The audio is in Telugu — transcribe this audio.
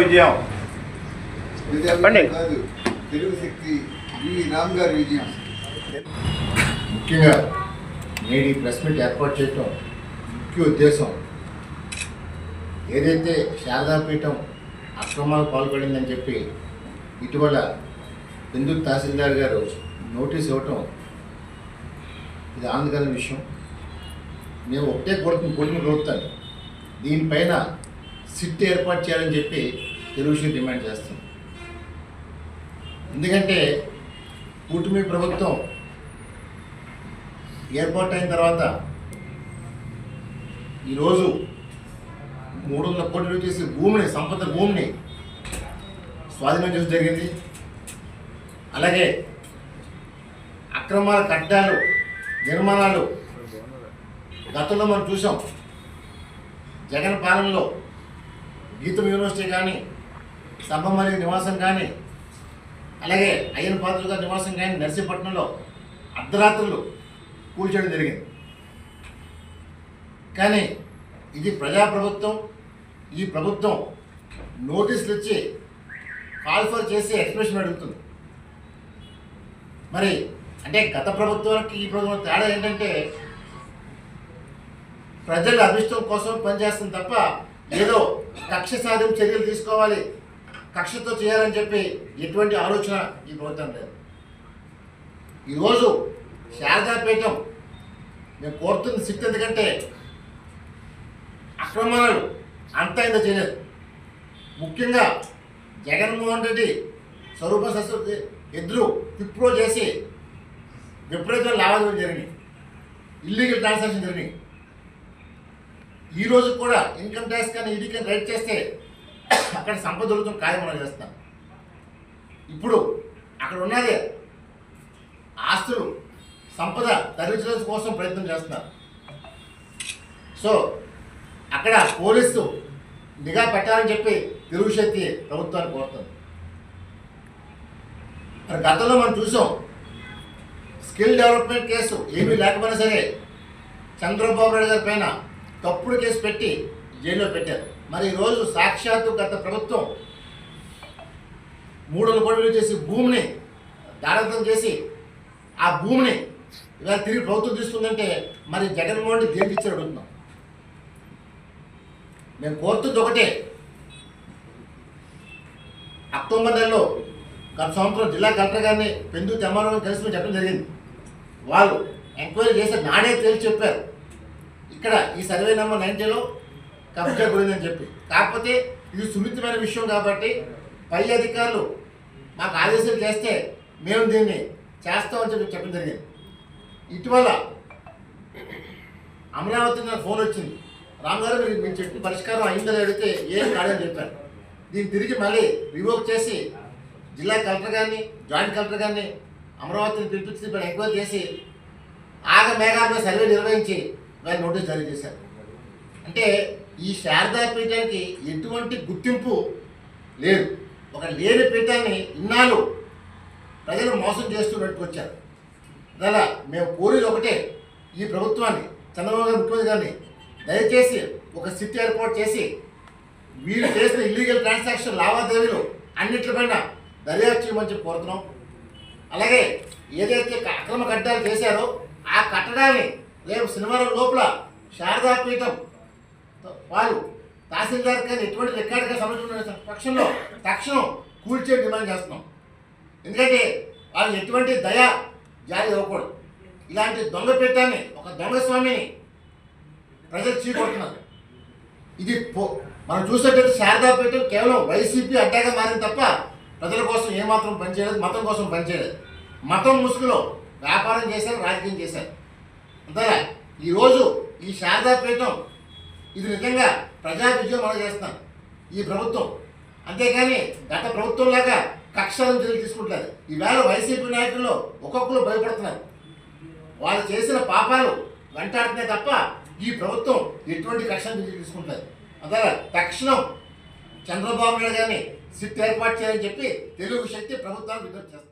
విజయం. చెప్పండి. కాదు తెలుగు శక్తి వి రామ్ గారి విజయం ముఖ్యంగా నేడు ఈ ప్రెస్ మీట్ ఏర్పాటు చేయటం ముఖ్య ఉద్దేశం. ఏదైతే శారదాపీఠం అక్రమాలు పాల్పడిందని చెప్పి ఇటీవల బిందు తహసీల్దార్ గారు నోటీస్ ఇవ్వటం ఇది ఆందోళన విషయం. మేము ఒకటే కొడుకుని కొడుకుని కొడుతాను దీనిపైన సిట్ ఏర్పాటు చేయాలని చెప్పి తెలుగుదేశం డిమాండ్ చేస్తుంది ఎందుకంటే కూటమి ప్రభుత్వం ఏర్పాటు అయిన తర్వాత ఈరోజు మూడు వందల కోట్లు చేసి భూమిని సంపద భూమిని స్వాధీనం చేసి జరిగింది. అలాగే అక్రమాల కట్టాలు నిర్మాణాలు గతంలో మనం చూసాం. జగన్ పాలనలో గీతం యూనివర్సిటీ కానీ సభమలి నివాసం కానీ అలాగే అయ్యన పాత్రుల నివాసం కానీ నర్సీపట్నంలో అర్ధరాత్రులు కూల్చేయడం జరిగింది. కానీ ఇది ప్రజాప్రభుత్వం ఈ ప్రభుత్వం నోటీసులు ఇచ్చి కాల్ఫర్ చేసి ఎక్స్ప్రెషన్ అడుగుతుంది. మరి అంటే గత ప్రభుత్వానికి ఈ ప్రభుత్వం తేడా ఏంటంటే ప్రజల అభిష్టం కోసం పనిచేస్తుంది తప్ప ఏదో కక్ష సాధింపు చర్యలు తీసుకోవాలి. కక్షతో చేయాలని చెప్పి ఎటువంటి ఆలోచన ఈ ప్రభుత్వం లేదు. ఈరోజు శారదాపీఠం మేము కోరుతున్న శక్తి ఎందుకంటే అక్రమాలు అంతా ఇంత చేయలేదు. ముఖ్యంగా జగన్మోహన్ రెడ్డి స్వరూప సరస్వతి ఎదురు విప్రో చేసి విపరీతమైన లావాదేవీలు జరిగినాయి. ఇల్లీగల్ ట్రాన్సాక్షన్ జరిగినాయి. ఈ రోజు కూడా ఇన్కమ్ ట్యాక్స్ కానీ ఇది కానీ రైట్ చేస్తే అక్కడ సంపద దొరుకుతాం ఖాయం చేస్తాం ఇప్పుడు అక్కడ ఉన్నదే ఆస్తులు సంపద తరలించడం కోసం ప్రయత్నం చేస్తున్నారు. సో అక్కడ పోలీసు నిఘా పెట్టాలని చెప్పి తెలుగు శక్తి ప్రభుత్వాన్ని కోరుతుంది. మరి గతంలో మనం చూసాం స్కిల్ డెవలప్మెంట్ కేసు ఏమీ లేకపోయినా సరే చంద్రబాబు నాయుడు గారి పైన తప్పుడు కేసు పెట్టి జైల్లో పెట్టారు. మరి ఈరోజు సాక్షాత్తు గత ప్రభుత్వం మూడు వందల కోట్లు చేసి భూమిని దారంతం చేసి ఆ భూమిని ఇలా తిరిగి ప్రభుత్వం తీసుకుందంటే మరి జగన్మోహన్ రెడ్డి దేనికి ఇచ్చారు అడుగుతున్నాం? మేము కోరుతుంది ఒకటే. అక్టోబర్ నెలలో గత సంవత్సరం జిల్లా కలెక్టర్ గారిని పెందు తెమ్మారావు కలిసి మేము చెప్పడం జరిగింది. వాళ్ళు ఎంక్వైరీ చేసి నాడే తేల్చి చెప్పారు. ఇక్కడ ఈ సర్వే నెంబర్ నైన్టీలో కబ్జా గురిందని చెప్పి. కాకపోతే ఇది సున్నితమైన విషయం కాబట్టి పై అధికారులు మాకు ఆదేశాలు చేస్తే మేము దీన్ని చేస్తామని చెప్పి చెప్పడం జరిగింది. ఇటీవల అమరావతి నాకు ఫోన్ వచ్చింది. రామ్ గారు మీరు మీరు చెప్పిన పరిష్కారం అయిందని అడిగితే ఏం కాదని చెప్పారు. దీన్ని తిరిగి మళ్ళీ రివోక్ చేసి జిల్లా కలెక్టర్ గారిని జాయింట్ కలెక్టర్ గారిని అమరావతిని పిలిపించి ఎంక్వైరీ చేసి ఆగ మేఘాల సర్వే నిర్వహించి వారి నోటీస్ జారీ చేశారు. అంటే ఈ శారదా పీఠానికి ఎటువంటి గుర్తింపు లేదు. ఒక లేని పీఠాన్ని ఇన్నాళ్ళు ప్రజలు మోసం చేస్తూ పెట్టుకొచ్చారు అలా మేము కోరేది ఒకటే ఈ ప్రభుత్వాన్ని చంద్రబాబు గారు ముఖ్యమంత్రి గారిని దయచేసి ఒక సిట్ ఏర్పాటు చేసి వీరు చేసిన ఇల్లీగల్ ట్రాన్సాక్షన్ లావాదేవీలు అన్నింటిపైన దర్యాప్తు చేయమని చెప్పి కోరుతున్నాం. అలాగే ఏదైతే అక్రమ కట్టాలు చేశారో ఆ కట్టడాన్ని రేపు శనివారం లోపల శారదా పీఠం వాళ్ళు తహసీల్దార్ కానీ ఎటువంటి రికార్డుగా సమస్య పక్షంలో తక్షణం కూల్చే డిమాండ్ చేస్తున్నాం. ఎందుకంటే వాళ్ళు ఎటువంటి దయ జారీ ఇవ్వకూడదు ఇలాంటి దొంగ పెట్టాన్ని ఒక దొంగ స్వామిని ప్రజలు చీకొడుతున్నారు. ఇది పో- మనం చూసేటట్టు శారదాపీఠం కేవలం వైసీపీ అడ్డాగా మారింది తప్ప ప్రజల కోసం ఏమాత్రం పనిచేయలేదు మతం కోసం పనిచేయలేదు. మతం ముసుగులో వ్యాపారం చేశారు రాజకీయం చేశారు. అంతేనా ఈరోజు ఈ శారదాపీఠం ఇది నిజంగా ప్రజా విజయం మనం చేస్తున్నాం. ఈ ప్రభుత్వం. అంతేకాని గత ప్రభుత్వంలాగా కక్షలను చర్యలు తీసుకుంటారు ఈవేళ వైసీపీ నాయకుల్లో ఒక్కొక్కరు భయపడుతున్నారు. వాళ్ళు చేసిన పాపాలు వెంటాడుతున్నాయి తప్ప ఈ ప్రభుత్వం ఎటువంటి కక్షలు తీసుకుంటుంది అదే తక్షణం చంద్రబాబు నాయుడు గారిని సిట్ ఏర్పాటు చేయాలని చెప్పి తెలుగు శక్తి ప్రభుత్వానికి విజ్ఞప్తి చేస్తారు